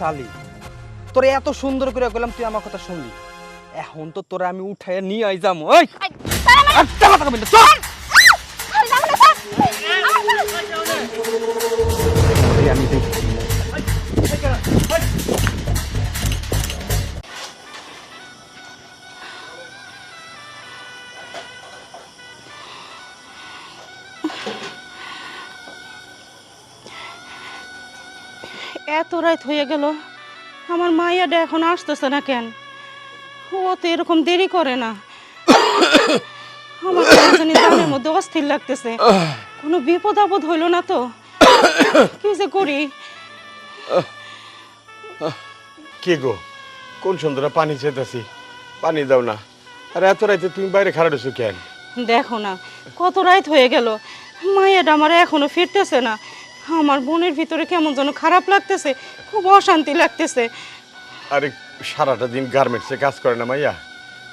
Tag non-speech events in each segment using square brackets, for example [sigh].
শালি। তোরে এত সুন্দর করে গেলাম তুই আমার কথা শুনলি। এখন তো তোরা আমি উঠাই নিয়ে আই যাম ওই একটা কথা কবি চল! এত রাত হয়ে গেল। আমার মাইয়াটা এখন আসতেছে না কেন? ও তো এরকম দেরি করে না। আমার জানি দামের মধ্যে অস্থির লাগতেছে। কোনো বিপদ আপদ হইল না তো? কি যে করি? কে গো? কোন সুন্দর পানি চেতাছি পানি দাও না। আর এত রাইতে তুমি বাইরে খারাপ কেন? দেখো না কত রাত হয়ে গেল। মাইয়াটা আমার এখনও ফিরতেছে না। আমার বোনের ভিতরে কেমন যেন খারাপ লাগতেছে খুব অশান্তি লাগতেছে। আরে সারাটা দিন গার্মেন্টসে কাজ করে না মাইয়া।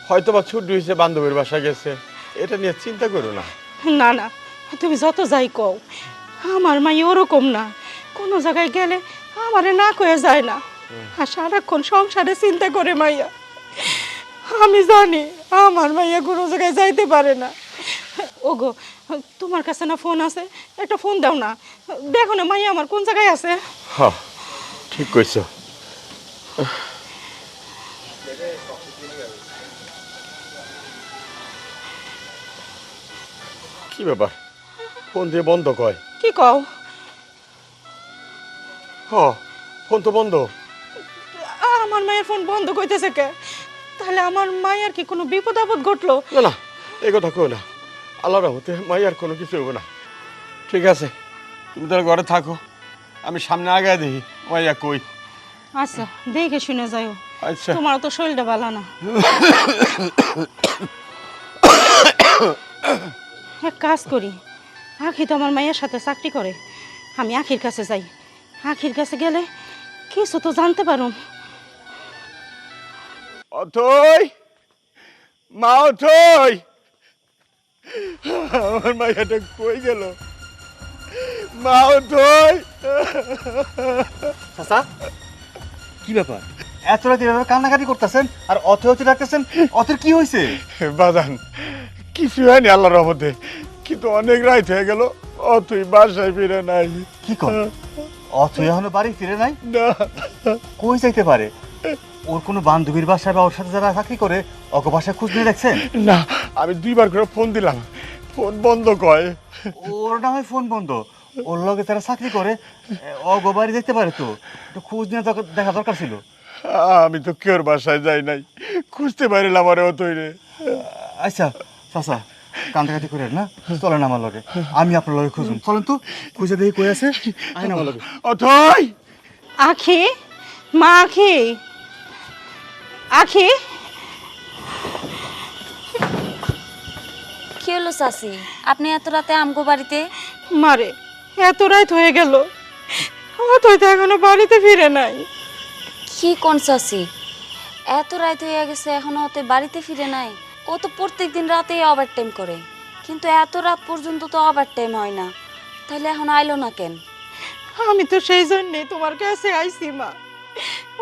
হয়তো বা ছুটি হয়েছে বান্ধবীর বাসা গেছে। এটা নিয়ে চিন্তা করো না। না না তুমি যত যাই কও আমার মাই ওরকম না। কোনো জায়গায় গেলে আমারে না কয়ে যায় না। আর সারাক্ষণ সংসারে চিন্তা করে মাইয়া। আমি জানি আমার মাইয়া কোনো জায়গায় যাইতে পারে না। ওগো তোমার কাছে না ফোন আছে? একটা ফোন দাও না। দেখো না মাইয়া আমার কোন জায়গায় আছে? হ ঠিক কইছো। কি ব্যাপার? ফোন দিয়ে বন্ধ কয়? কি কও? হ ফোন তো বন্ধ। আমার মায়ের ফোন বন্ধ কইতেছে কে? তাহলে আমার মায়ের কি কোনো বিপদ আপদ ঘটলো? না না এই কথা কই না। আল্লাহ রহমতে মাইয়ার কোনো কিছু হবে না। ঠিক আছে। তুমি তাহলে ঘরে থাকো। আমি সামনে আগায় দেখি। মাইয়া কই। আচ্ছা দেখে শুনে যাও আচ্ছা। তোমার তো শরীরটা ভালো না। এক কাজ করি। আখি তো আমার মায়ের সাথে চাকরি করে। আমি আখির কাছে যাই। আখির কাছে গেলে কিছু তো জানতে পারো অথই! মা অথই! আমার মাইয়াটা কই গেল? মা অথই চাচা? কি ব্যাপার? এত রাতে এভাবে কান্নাকাটি করতেছেন আর অথ অথ রাখতেছেন অথের কি হয়েছে? বাদান কিছু হয়নি আল্লাহ রহমতে। কিন্তু অনেক রাত হয়ে গেল অথই বাসায় ফিরে নাই। কি কর? অথ এখনও বাড়ি ফিরে নাই? না। কই যাইতে পারে? ওর কোনো বান্ধবীর বাসায় বা ওর সাথে যারা চাকরি করে অগ বাসায় খোঁজ নিয়ে রাখছেন না আমি দুইবার করে ফোন দিলাম। ফোন বন্ধ কয়। ওর না হয় ফোন বন্ধ। ওর লগে তারা চাকরি করে অগ বাড়ি দেখতে পারে তো। একটু খোঁজ নিয়ে দরকার- দেখা দরকার ছিল। আমি তো কেউর বাসায় যাই নাই। খুঁজতে পারিলাম আরে অতই রে আচ্ছা চাচা কান্দাকাটি করে না? চলেন আমার লগে। আমি আপনার লগে খুঁজুন চলেন তো খুঁজে দেখি কই আছে। আইন আমার লগে। অথই! আখি মা আখি। আখি। কি হলো চাচি? আপনি এত রাতে আমগো বাড়িতে? মারে। এত রাত হয়ে গেল। ও তো এখনও বাড়িতে ফিরে নাই। কি কোন চাচি? এত রাত হয়ে গেছে এখনও ওতে বাড়িতে ফিরে নাই। ও তো প্রত্যেক দিন রাতেই ওভার টাইম করে। কিন্তু এত রাত পর্যন্ত তো ওভার টাইম হয় না। তাহলে এখন আইলো না কেন? আমি তো সেই জন্যে তোমার কাছে আইছি মা।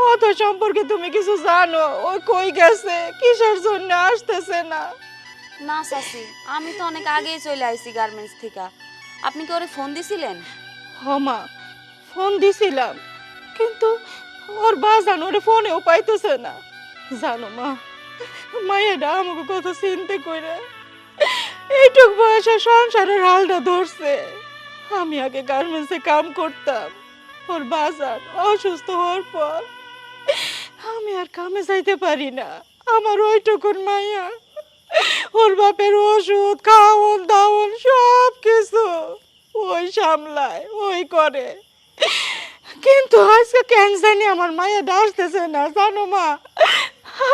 ও তো সম্পর্কে তুমি কিছু জানো? ও কই গেছে? কিসের জন্য আসতেছে না? না চাচি আমি তো অনেক আগেই চলে আইছি গার্মেন্টস থেকে। আপনি কি ওরে ফোন দিছিলেন? হমা ফোন দিছিলাম, কিন্তু ওর বাজান ওরে ফোনেও পাইতেছে না। জানো মা, মায়েরা আমাকে কত চিনতে করে এইটুক বয়সে সংসারের হালটা ধরছে। আমি আগে গার্মেন্টসে কাম করতাম, ওর বাজার অসুস্থ হওয়ার পর আমি আর কামে যাইতে পারি না। আমার ওইটুকুন মাইয়া ওর বাপের ওষুধ খাওয়ন দাওন সব কিছু ওই সামলায় ওই করে। কিন্তু আজকে কেন জানি আমার মায়া ডাসতেছে না জানো মা?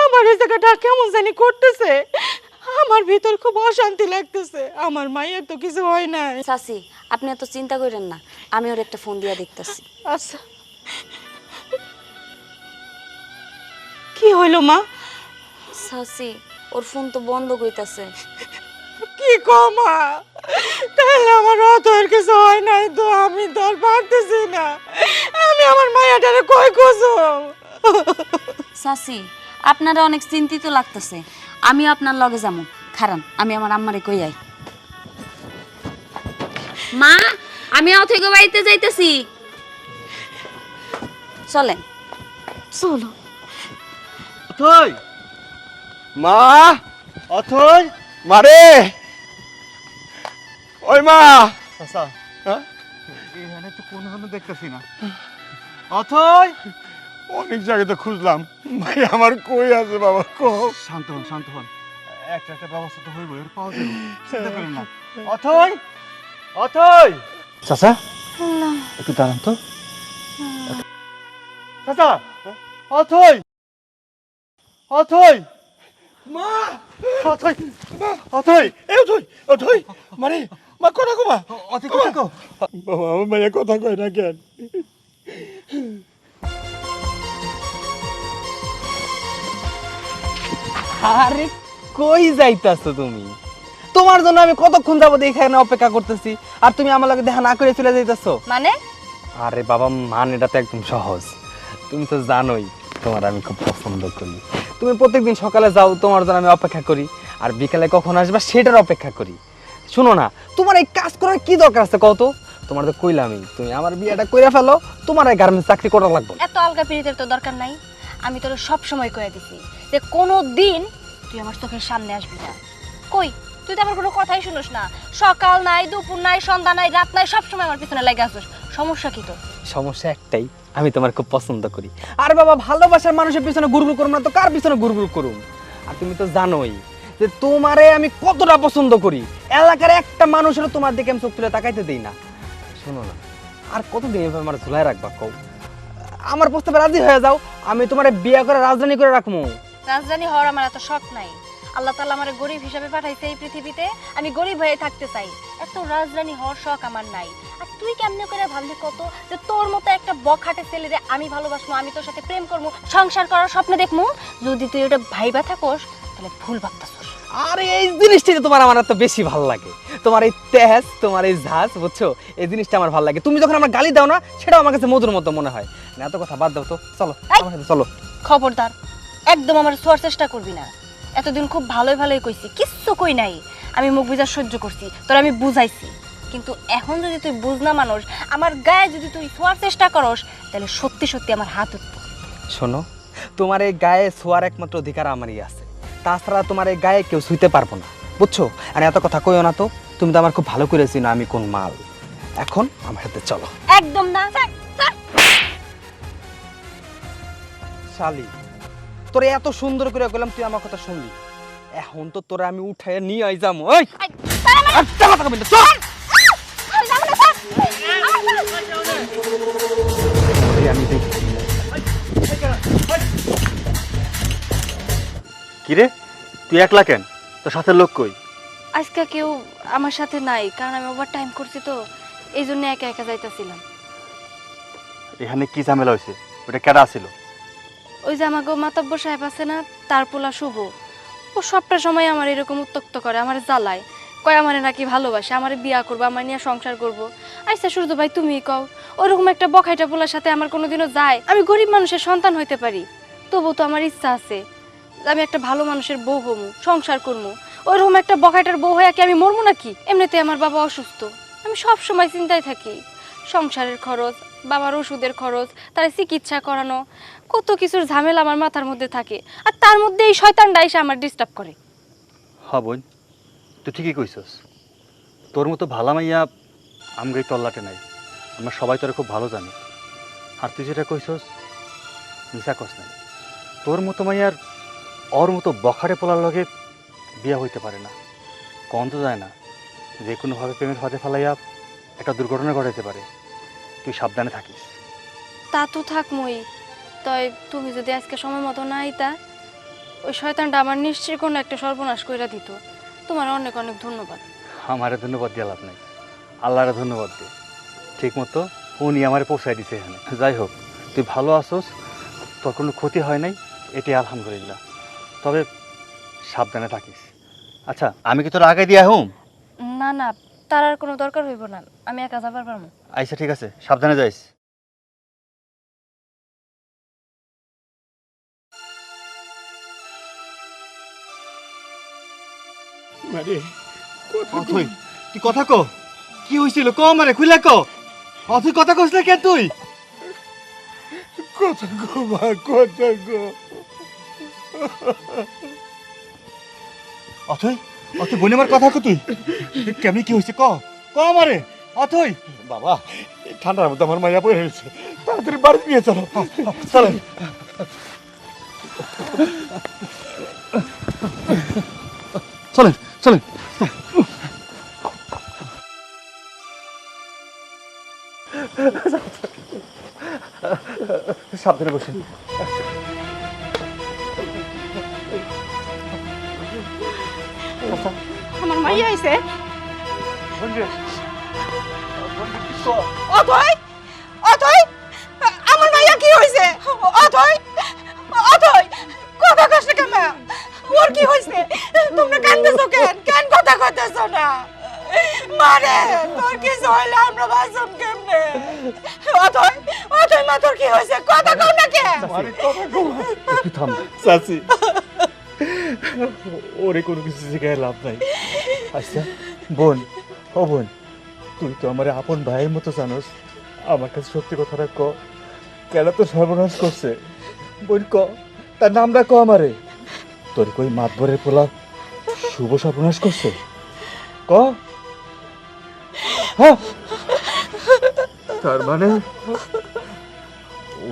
আমার এই জায়গাটা কেমন জানি করতেছে। আমার ভিতর খুব অশান্তি লাগতেছে। আমার মায়ের তো কিছু হয় নাই। চাচি আপনি এত চিন্তা করেন না। আমি ওর একটা ফোন দিয়ে দেখতেছি। আচ্ছা। কি হইল মা? চাচি ওর ফোন তো বন্ধ কইতাছে। কি কমা তাহলে আমার অত আর কিছু হয় নাই তো আমি তো আর পারতেছি না। আমি আমার মায়াটারে কই কসম চাচি আপনারা অনেক চিন্তিত লাগতেছে। আমি আপনার লগে যাব খারান আমি আমার আম্মারে কই আই? মা আমি আও থেকে বাড়িতে যাইতেছি। চলেন। চলো অথই মা অথই মারে। ওই মা। চাচা হ্যাঁ? এখানে তো কোনো কোনো দেখতেছি না। অথই। অনেক জায়গাতে খুঁজলাম। ভাই আমার কই আছে বাবা কো শান্ত হন শান্ত হন। একটা একটা ব্যবস্থা তো হইব এর পাওয়া যাবে। চিন্তা করেন না। অথই অথই। চাচা? একটু দাঁড়ান তো। চাচা অথই। অথই। মা! অথই অথই। এ অথই অথই। মানে মা কথা কমা। অথই কোথায় গো? বাবা আমার মাইয়া কথা কয় না কেন? আরে কই যাইতাছো তুমি? তোমার জন্য আমি কতক্ষণ যাব এখানে অপেক্ষা করতেছি? আর তুমি আমার লগে দেখা না করে চলে যাইতাছো? মানে? আরে বাবা মান এটা তো একদম সহজ। তুমি তো জানোই তোমার আমি খুব পছন্দ করি। তুমি প্রত্যেকদিন সকালে যাও তোমার জন্য আমি অপেক্ষা করি। আর বিকালে কখন আসবা সেটার অপেক্ষা করি। শোনো না তোমার এই কাজ করার কি দরকার আছে কত তোমার তো কইলামই তুমি আমার বিয়েটা কইরা ফেলো তোমার এই গার্মেন্টস চাকরি করা লাগবে। এত আলগা পিড়িতের তো দরকার নাই। আমি তোর সব সময় কয়ে দিছি যে কোনো দিন তুই আমার চোখের সামনে আসবি না। কই? তুই তো আমার কোনো কথাই শুনোস না। সকাল নাই দুপুর নাই সন্ধ্যা নাই রাত নাই সব সময় আমার পিছনে লেগে আসছিস সমস্যা কি তোর? সমস্যা একটাই আমি তোমার খুব পছন্দ করি। আর বাবা ভালোবাসার মানুষের পিছনে গুরগুর করুম না তো? কার পিছনে গুরগুর করুম? আর তুমি তো জানোই যে তোমারে আমি কতটা পছন্দ করি। এলাকার একটা মানুষেরও তোমার দিকে আমি চোখ তুলে তাকাইতে দিই না। শোনো না আর কতদিন এভাবে আমার ঝুলাই রাখবা কও? আমার প্রস্তাবে রাজি হয়ে যাও আমি তোমার বিয়ে করে রাজধানী করে রাখব রাজধানী হওয়ার আমার এত শখ নাই। আল্লাহ তাআলা আমার গরিব হিসাবে পাঠাইছে এই পৃথিবীতে আমি গরিব হয়ে থাকতে চাই। এত রাজধানী হওয়ার শখ আমার নাই। আর তুই কেমনে করে ভাবলি কত যে তোর মতো একটা বখাটে ছেলেরে আমি ভালোবাসবো আমি তোর সাথে প্রেম করব সংসার করার স্বপ্ন দেখব? যদি তুই ওটা ভাইবা থাকোস তাহলে ভুল ভাবতাছস। আর এই জিনিসটা তোমার আমার এত বেশি ভালো লাগে। তোমার এই তেজ তোমার এই ঝাঁজ বুঝছ? এই জিনিসটা আমার ভালো লাগে। তুমি যখন আমার গালি দাও না সেটাও আমার কাছে মধুর মতো মনে হয়। না এত কথা বাদ দাও তো। চলো আমার সাথে চলো। খবরদার একদম আমার ছোঁয়ার চেষ্টা করবি না। এতদিন খুব ভালোই ভালোই কইছি কিচ্ছু কই নাই। আমি মুখ বুঝা সহ্য করছি তোর আমি বুঝাইছি। কিন্তু এখন যদি তুই বুঝ না মানুষ আমার গায়ে যদি তুই ছোঁয়ার চেষ্টা করস তাহলে সত্যি সত্যি আমার হাত উঠবে। শোনো তোমার এই গায়ে ছোঁয়ার একমাত্র অধিকার আমারই আছে। তাছাড়া তোমার এই গায়ে কেউ ছুঁতে পারব না বুঝছ? আর এত কথা কইও না তো তুমি তো আমার খুব ভালো করে চিনো আমি কোন মাল। এখন আমার সাথে চলো। একদম না। শালি তোরে এত সুন্দর করে কইলাম তুই আমার কথা শুনলি? এখন তো তোরা আমি উঠাই নিয়ে আই যাব ওই চল! আমি দেখি। কিরে তুই একলা কেন? তোর সাথে লোক কই? আজকে কেউ আমার সাথে নাই কারণ আমি ওভার টাইম করছি তো এই জন্য একা একা যাইতেছিলাম। এখানে কি ঝামেলা হয়েছে ওটা কেডা ছিল? ওই যে আমাকে মাতব্বর সাহেব আছে না তার পোলা শুভ। ও সবটা সময় আমার এরকম উত্তক্ত করে, আমার জ্বালায়। কয়, আমারে নাকি ভালোবাসে, আমার বিয়া করব, আমার নিয়ে সংসার করব। আচ্ছা সূর্য ভাই তুমি কও, ওরকম একটা বখাইটা পোলার সাথে আমার কোনোদিনও যায়? আমি গরিব মানুষের সন্তান হইতে পারি। তবু তো আমার ইচ্ছা আছে আমি একটা ভালো মানুষের বউ হমু, সংসার করব ওরকম একটা বখাইটার বউ হয়ে কি আমি মরবো নাকি? এমনিতে আমার বাবা অসুস্থ। আমি সব সময় চিন্তায় থাকি। সংসারের খরচ, বাবার ওষুধের খরচ, তার চিকিৎসা করানো, কত কিছুর ঝামেলা আমার মাথার মধ্যে থাকে। আর তার মধ্যে এই শয়তানটা এসে আমার ডিস্টার্ব করে। হ বোন, তুই ঠিকই কইছস। তোর মতো ভালা মাইয়া আমগাই তল্লাটে নাই। আমরা সবাই তোরে খুব ভালো জানি। আর তুই যেটা কইছস মিশা কস নাই। তোর মতো মাইয়ার ওর মতো বখারে পোলার লগে বিয়া হইতে পারে না। কন তো যায় না। যে কোনোভাবে প্রেমের ফাঁদে ফেলাইয়া একটা দুর্ঘটনা ঘটাইতে পারে। তুই সাবধানে থাকিস। তা তো থাক মই। তয় তুমি যদি আজকে সময় মতো না আইতা ওই শয়তানটা আমার নিশ্চয়ই কোনো একটা সর্বনাশ কইরা দিত। তোমার অনেক অনেক ধন্যবাদ। আমারে ধন্যবাদ দিয়ে লাভ নাই। আল্লাহরে ধন্যবাদ দে। ঠিক মতো উনি আমারে পৌঁছায় দিছে এখানে। যাই হোক তুই ভালো আসোস তোর কোনো ক্ষতি হয় নাই এটি আলহামদুলিল্লাহ। তবে সাবধানে থাকিস। আচ্ছা আমি কি তোর আগে দিয়া হুম? না না তার আর কোনো দরকার হইব না। আমি একা যাবার পারব। আচ্ছা ঠিক আছে সাবধানে যাইস। মারে অথই তুই কথা ক। কি হয়েছিল ক মানে খুলে ক অথই কথা কস না কেন তুই? কথা গো বা কথা গো অথই বোন আমার কথা কো তুই? কেমনি কি হয়েছে ক? ক আমারে? অথই? বাবা ঠান্ডার মধ্যে আমার মায়া পড়ে রয়েছে। তাড়াতাড়ি বাড়ি নিয়ে চলো। চলেন চলেন চলেন। সাবধানে বসেন। আমার মাইয়া কি হইছে? অথই অথই কথা কষ্ট কেন? ওর কি হইছে? তোমরা কান্দতেছো কেন? কেন কথা কইতেছো না? মারে তোর কি হইলে আমরা বাঁচুম কেমনে? অথই অথই মা তোর কি হইছে? কথা কও না কে একটু থাম। [laughs] চাচি। ওরে কোনো কিছু শিখায় লাভ নাই। আচ্ছা বোন, ও বোন, তুই তো আমার আপন ভাইয়ের মতো জানোস। আমার কাছে সত্যি কথাটা ক, কেন তো সর্বনাশ করছে? বোন, ক, তার নামটা ক আমারে। তোর কই মাতবরের পোলা শুভ সর্বনাশ করছে? ক? তার মানে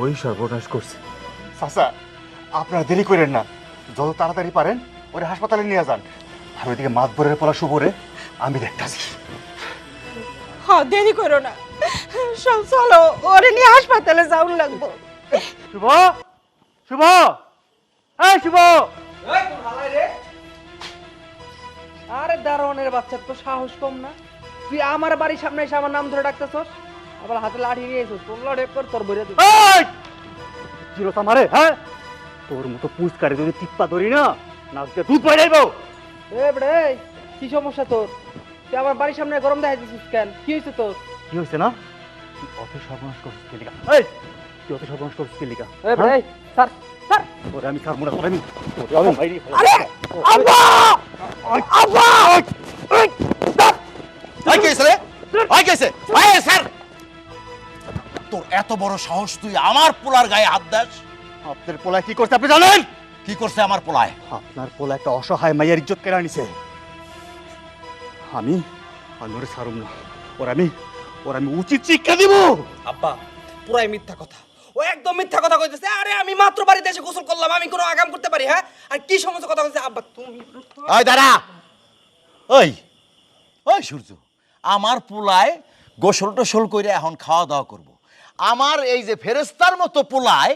ওই সর্বনাশ করছে। চাচা আপনারা দেরি করেন না। যত তাড়াতাড়ি পারেন, ওরে হাসপাতালে নিয়ে যান। আর ওইদিকে মাতবরের পোলা শুভরে আমি দেখতাছি। হ্যাঁ দেরি করো না। সব চলো ওরে নিয়ে হাসপাতালে যাওন লাগবো। শুভ শুভ হ্যাঁ শুভ। আরে দারোয়ানের বাচ্চা তো সাহস কম না? তুই আমার বাড়ির সামনে এসে আমার নাম ধরে ডাকতেছস? আবার হাতে লাঠি নিয়ে এসেছিস তোর লড়ে কর তোর বইরে দিবি। এই! চিরতা হ্যাঁ? তোর মতো পুচকারে যদি টিপ্পা ধরি না নাক দিয়ে দুধ পাই যাইব। কি সমস্যা তোর? তুই আমার বাড়ির সামনে গরম দেখা দিছিস কেন? কি হয়েছে তোর? কি হয়েছে না? তুই অত সর্বনাশ করছিস কেলিকা এই তুই অত সর্বনাশ করছিস কেলিকা এ বড়ে স্যার স্যার। তোরে আমি না আমি তোরে আমি বাইরে আরে আব্বা! আব্বা! ভাই কেছে রে? ভাই কেছে ভাই স্যার। তোর এত বড় সাহস তুই আমার পোলার গায়ে হাত দাস? আপনার পোলায় কি করছে আপনি জানেন? কি করছে আমার পোলায়? আপনার পোলা একটা অসহায় মাইয়ের ইজ্জত কেড়ে আনিছে। আমি আমি ওরে ছাড়ুম না। ওর আমি ওর আমি উচিত শিক্ষা দিব। আব্বা পুরাই মিথ্যা কথা। ও একদম মিথ্যা কথা কইতেছে। আরে আমি মাত্র বাড়িতে এসে গোসল করলাম আমি কোনো আগাম করতে পারি হ্যাঁ? আর কি সমস্ত কথা কইছে আব্বা তুমি ওই দাঁড়া। ওই ওই সূর্য আমার পোলায় গোসল টোসল করে এখন খাওয়া দাওয়া করব। আমার এই যে ফেরেস্তার মতো পোলায়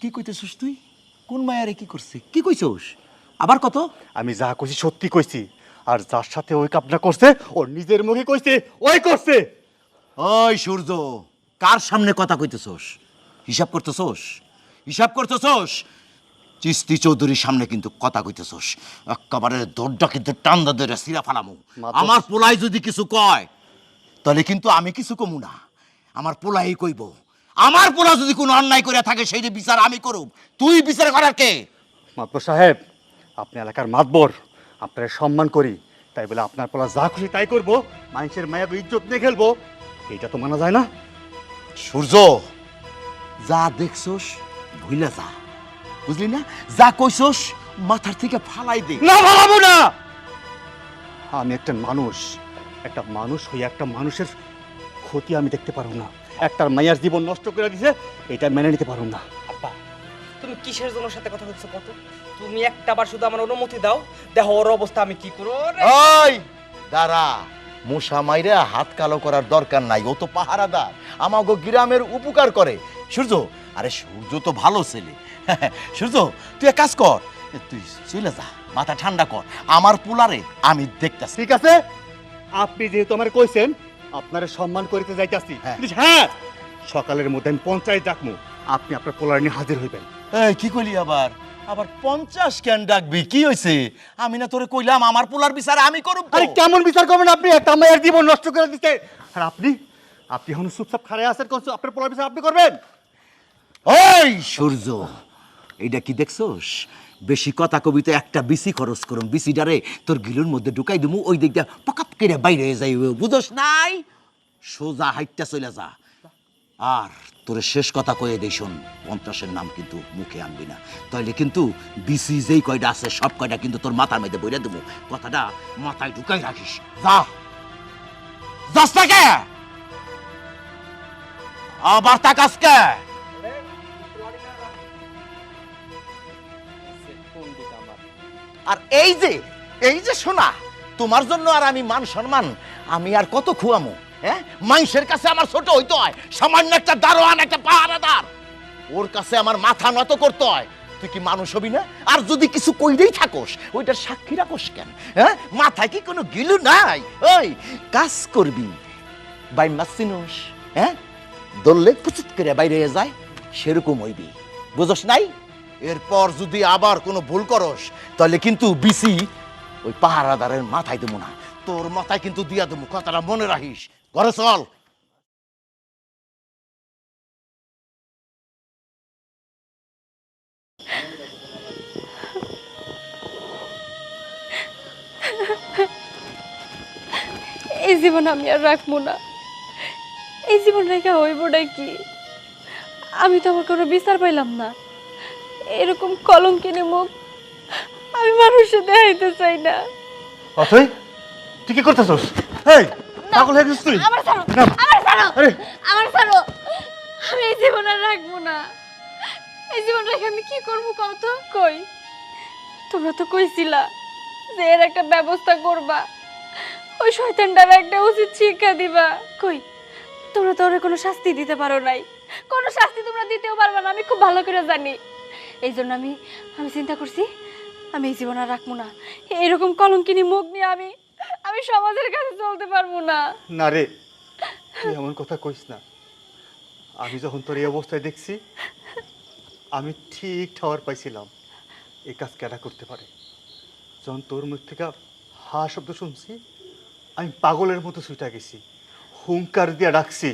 কি কইতেছিস তুই? কোন মায়ারে কি করছে? কি কইছস? আবার কত? আমি যা কইছি সত্যি কইছি। আর যার সাথে ওই কাপনা করছে ওর নিজের মুখে কইছে ওই করছে। ওই সূর্য কার সামনে কথা কইতেছস? হিসাব করতেছস? হিসাব করতেছস? চিস্তি চৌধুরীর সামনে কিন্তু কথা কইতেছস। একেবারে দৌড়টা কিন্তু টান্দা ধরে সিরা ফালামু। আমার পোলাই যদি কিছু কয় তাহলে কিন্তু আমি কিছু কমু না। আমার পোলাই কইব আমার পোলা যদি কোনো অন্যায় করে থাকে সেই বিচার আমি করুম। তুই বিচার করার কে? মাতবর সাহেব আপনি এলাকার মাতবর। আপনার সম্মান করি। তাই বলে আপনার পোলা যা খুশি তাই করব মানুষের মায়ের ইজ্জত নিয়ে খেলব। এইটা তো মানা যায় না। সূর্য যা দেখছস ভুলে যা। বুঝলি না? যা কইছস মাথার থেকে ফালাই দে। না ভালাবো না! আমি একটা মানুষ। একটা মানুষ হয়ে একটা মানুষের ক্ষতি আমি দেখতে পারব না। একটা মায়ের জীবন নষ্ট করে দিছে এটা মেনে নিতে পারব না। আব্বা তুমি কিসের জন্য সাথে কথা বলছো কত? তুমি একটা বার শুধু আমার অনুমতি দাও দেখো ওর অবস্থা আমি কি করব। ওই দাঁড়া। মশা মাইরা হাত কালো করার দরকার নাই ও তো পাহারাদার। আমাগো গ্রামের উপকার করে। সূর্য আরে সূর্য তো ভালো ছেলে। [laughs] সূর্য তুই এক কাজ কর। তুই চলে যা মাথা ঠান্ডা কর। আমার পুলারে আমি দেখতাছি। ঠিক আছে? আপনি যেহেতু আমার কইছেন আপনার সম্মান করিতে যাইতাছি। হ্যাঁ। কিন্তু হ্যাঁ সকালের মধ্যে আমি পঞ্চায়েত ডাকমু। আপনি আপনার পোলার নিয়ে হাজির হইবেন। এই কি কইলি আবার? আবার পঞ্চাশ ক্যান ডাকবি? কি হয়েছে আমি না তোরে কইলাম আমার পোলার বিচার আমি করব তো। আরে কেমন বিচার করবেন আপনি? একটা মায়ের জীবন নষ্ট করে দিতে। আর আপনি? আপনি এখন চুপচাপ খাড়ে আছেন কোন আপনার পোলার বিচার আপনি করবেন? ওই সূর্য এইটা কি দেখছোস? বেশি কথা কবিতে একটা বিসি খরচ করুম। বিসিটারে তোর গিলুর মধ্যে ঢুকাই দিমু, ওই দিক দিয়ে পকাপ কেটে বাইরে হয়ে যাইবে। বুঝোস নাই? সোজা হাইটটা চলে যা। আর তোর শেষ কথা কয়ে দেই শোন, পঞ্চাশের নাম কিন্তু মুখে আনবি না। তাইলে কিন্তু বিসি যেই কয়টা আছে, সব কয়টা কিন্তু তোর মাথার মধ্যে বইরে দেবো কথাটা মাথায় ঢুকাই রাখিস। যা। যাস আবার তাকাস কে? আর এই যে এই যে শোনা তোমার জন্য আর আমি মান সম্মান, আমি আর কত খুয়ামো হ্যাঁ? মানুষের কাছে আমার ছোট হইতে হয়, সামান্য একটা দারোয়ান, একটা পাহারাদার। ওর কাছে আমার মাথা নত করতে হয়। তুই কি মানুষ হবি না? আর যদি কিছু কইরেই থাকোস, ওইটার সাক্ষী রাখোস কেন হ্যাঁ? মাথায় কি কোনো গিলু নাই? ওই, কাজ করবি, বাই মাসিনুস হ্যাঁ? দললে পুচুত করে বাইরে যায়, সেরকম হইবি। বুঝস নাই? এরপর যদি আবার কোনো ভুল করস, তাহলে কিন্তু বিসি ওই পাহারাদারের মাথায় দেবো না। তোর মাথায় কিন্তু দিয়া দেবো, কথাটা মনে রাখিস। ঘরে চল। এই জীবন আমি আর রাখব না। এই জীবন রেখা হইব কি আমি তো আমার কোনো বিচার পাইলাম না। এরকম কলম কিনে মুখ আমি মানুষে দেখাইতে চাই না। অথই তুই কি করতেছস? এই পাগল হয়ে গেছিস তুই? আমার ছাড়ো আমার ছাড়ো আরে। আমার ছাড়ো। আমি এই জীবন আর রাখব না। এই জীবন রেখে আমি কি করব কত কই? তোমরা তো কইছিলা যে এর একটা ব্যবস্থা করবা। ওই শয়তানটার একটা উচিত শিক্ষা দিবা। কই? তোমরা তো ওরে কোনো শাস্তি দিতে পারো নাই। কোনো শাস্তি তোমরা দিতেও পারবে না আমি খুব ভালো করে জানি। এই জন্য আমি আমি চিন্তা করছি, আমি এই জীবন আর রাখব না। এরকম কলঙ্কিনী মুখ নিয়ে আমি আমি সমাজের কাছে চলতে পারব না। না রে, তুই এমন কথা কইস না। আমি যখন তোর এই অবস্থায় দেখছি, আমি ঠিক ঠাওয়ার পাইছিলাম, এই কাজ কেডা করতে পারে। যখন তোর মুখ থেকে হা শব্দ শুনছি, আমি পাগলের মতো ছুটা গেছি হুঙ্কার দিয়ে ডাকছি।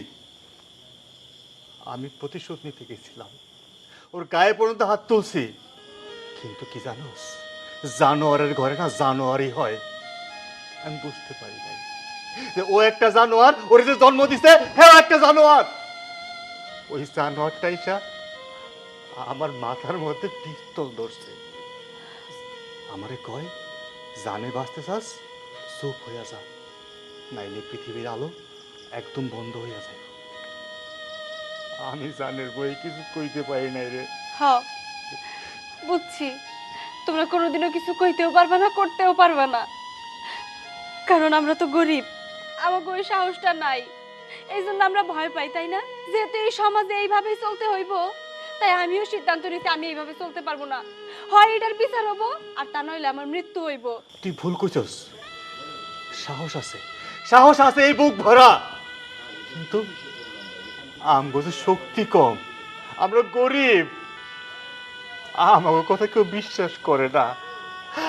আমি প্রতিশোধ নিতে গেছিলাম। ওর গায়ে পর্যন্ত হাত তুলছি। কিন্তু কি জানোস জানোয়ারের ঘরে না জানোয়ারই হয়। আমি বুঝতে পারি নাই যে ও একটা জানোয়ার, ওর যে জন্ম দিছে হ্যাঁ একটা জানোয়ার। ওই জানোয়ারটা ইসা আমার মাথার মধ্যে পিস্তল ধরছে। আমারে কয়, জানে বাঁচতে চাস, চুপ হইয়া যা। নাইলে পৃথিবীর আলো একদম বন্ধ হইয়া যায়। আমি জানের বই কিছু কইতে পারি নাই রে। হ বুঝছি। তোমরা কোনোদিনও কিছু কইতেও পারবে না করতেও পারবে না। কারণ আমরা তো গরিব আমাকে ওই সাহসটা নাই। এই জন্য আমরা ভয় পাই তাই না? যেহেতু এই সমাজে এইভাবেই চলতে হইব তাই আমিও সিদ্ধান্ত নিতে আমি এইভাবে চলতে পারব না। হয় এটার বিচার হব আর তা নইলে আমার মৃত্যু হইব। তুই ভুল করছস সাহস আছে। সাহস আছে এই বুক ভরা। কিন্তু আমগো যে শক্তি কম। আমরা গরিব। আমাকে কথা কেউ বিশ্বাস করে না।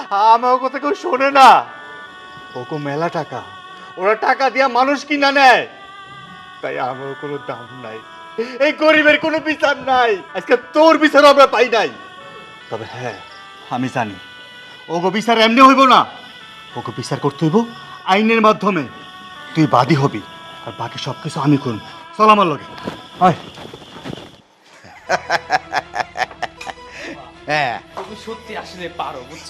আমার কথা কেউ শোনে না। ওকে মেলা টাকা। ওরা টাকা দিয়া মানুষ কিনা নেয়। তাই আমার কোনো দাম নাই। এই গরিবের কোনো বিচার নাই। আজকে তোর বিচার আমরা পাই নাই। তবে হ্যাঁ আমি জানি। ওগো বিচার এমনি হইব না। ওকে বিচার করতে হইব আইনের মাধ্যমে। তুই বাদী হবি। আর বাকি সব কিছু আমি করুন। চল আমার লগে। হয়। [laughs] হ্যাঁ। তুমি সত্যি আসলে পারো বুঝছ?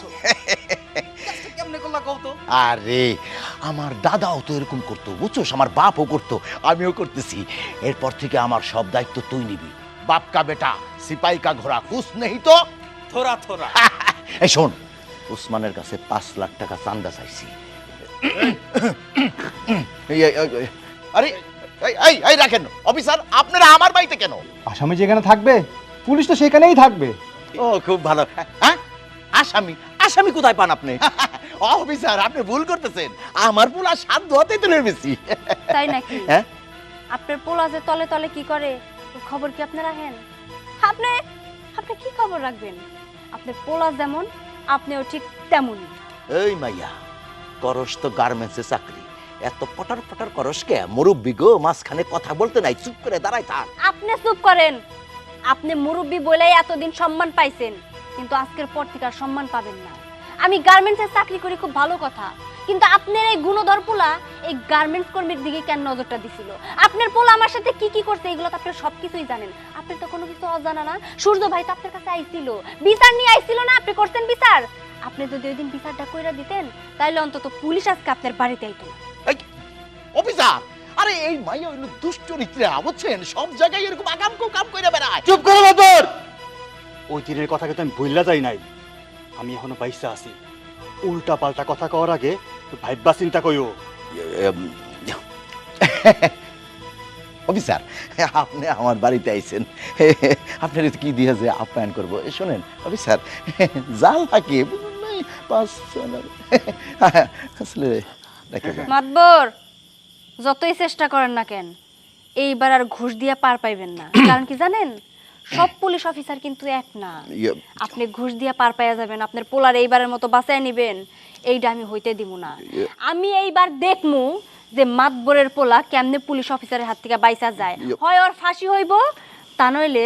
[laughs] কেমনে করলা কও তো? আরে আমার দাদাও তো এরকম করতো বুঝছোস আমার বাপও করতো আমিও করতেছি। এরপর থেকে আমার সব দায়িত্ব তুই নিবি। বাপ কা বেটা সিপাই কা ঘোড়া খুশ নেই তো? [laughs] থোড়া থোড়া। এই শোন উসমানের কাছে পাঁচ লাখ টাকা চান্দা চাইছি। [coughs] [coughs] [coughs] আরে এই, এই এই রাখেন। অফিসার আপনারা আমার বাড়িতে কেন? আসামি যেখানে থাকবে পুলিশ তো সেখানেই থাকবে। ও খুব ভালো। হ্যাঁ? আসামি? আসামি কোথায় পান আপনি? [laughs] অফিসার আপনি ভুল করতেছেন। আমার পোলা সাত ধোয়াতে তুলে বেশি তাই নাকি? হ্যাঁ? আপনার পোলা যে তলে তলে কি করে খবর কি আপনি রাখেন? আপনি আপনি কি খবর রাখবেন? আপনার পোলা যেমন আপনিও ঠিক তেমনই। এই মাইয়া করস তো গার্মেন্টসে চাকরি। এত পটার পটার করস কে? মুরব্বি গো, মাঝখানে কথা বলতে নাই, চুপ করে দাঁড়াই থাক। আপনি চুপ করেন। আপনি মুরব্বী বলেই এতদিন সম্মান পাইছেন, কিন্তু আজকের পর থেকে আর সম্মান পাবেন না। আমি গার্মেন্টসের চাকরি করি খুব ভালো কথা, কিন্তু আপনার এই গুণধর পোলা এই গার্মেন্টস কর্মীর দিকে কেন নজরটা দিছিল? আপনার পোলা আমার সাথে কি কি করছে, এগুলো তো আপনি সব কিছুই জানেন। আপনি তো কোনো কিছু অজানা না। সূর্য ভাই তো আপনার কাছে আইছিল। বিচার নিয়ে আইছিল না, আপনি করছেন বিচার? আপনি যদি ওই দিন বিচারটা কইরা দিতেন তাহলে অন্তত পুলিশ আজকে আপনার বাড়িতে আইতো না। অফিসার! আরে এই মাইয়া হইল দুশ্চরিত্রে বুঝছেন? সব জায়গায় এরকম আগাম কো কাম করে বেড়ায়। চুপ করো বাদর! ওই দিনের কথা কিন্তু আমি ভুললা যাই নাই। আমি এখনও বাইসা আছি। উল্টা পাল্টা কথা কওয়ার আগে ভাইবা চিন্তা কইও। [laughs] অফিসার আপনি আমার বাড়িতে আইছেন। [laughs] আপনার কি দিয়ে যে আপ্যায়ন করব? এ শোনেন অফিসার [laughs] জাল থাকে পাঁচ আসলে। মাতবর যতই চেষ্টা করেন না কেন এইবার আর ঘুষ দিয়ে পার পাইবেন না। [coughs] কারণ কি জানেন? সব পুলিশ অফিসার কিন্তু এক না। ইয়ে, আপনি ঘুষ দিয়ে পার পাইয়া যাবেন আপনার পোলার এইবারের মতো বাঁচায় নিবেন এইটা আমি হইতে দিব না। আমি এইবার দেখমু যে মাতবরের পোলা কেমনে পুলিশ অফিসারের হাত থেকে বাইসা যায়। হয় ওর ফাঁসি হইব তা নইলে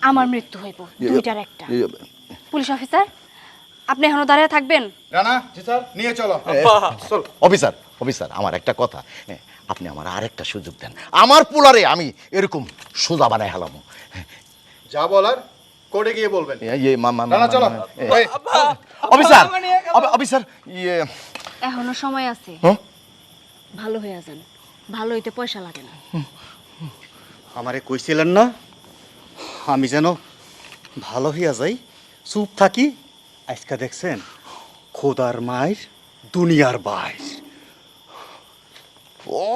আমার মৃত্যু হইব দুইটার একটা। ইয়ে, পুলিশ অফিসার? আপনি এখনও দাঁড়িয়ে থাকবেন? রানা জি স্যার নিয়ে চলো। অফিসার অফিসার আমার একটা কথা। হ্যাঁ, আপনি আমার আরেকটা সুযোগ দেন। আমার পোলারে আমি এরকম সোজা বানায় হেলাম। যা বলার কোর্টে গিয়ে বলবেন। ইয়ে মা মা- রানা চলো। অফিসার অফিসার ইয়ে। এখনও সময় আছে। হ্যাঁ? ভালো হয়ে যান। ভালো হইতে পয়সা লাগে না। আমারে কইছিলেন না আমি যেন ভালো হইয়া যাই চুপ থাকি আজকে দেখছেন খোদার মায়ের দুনিয়ার বাইর। ও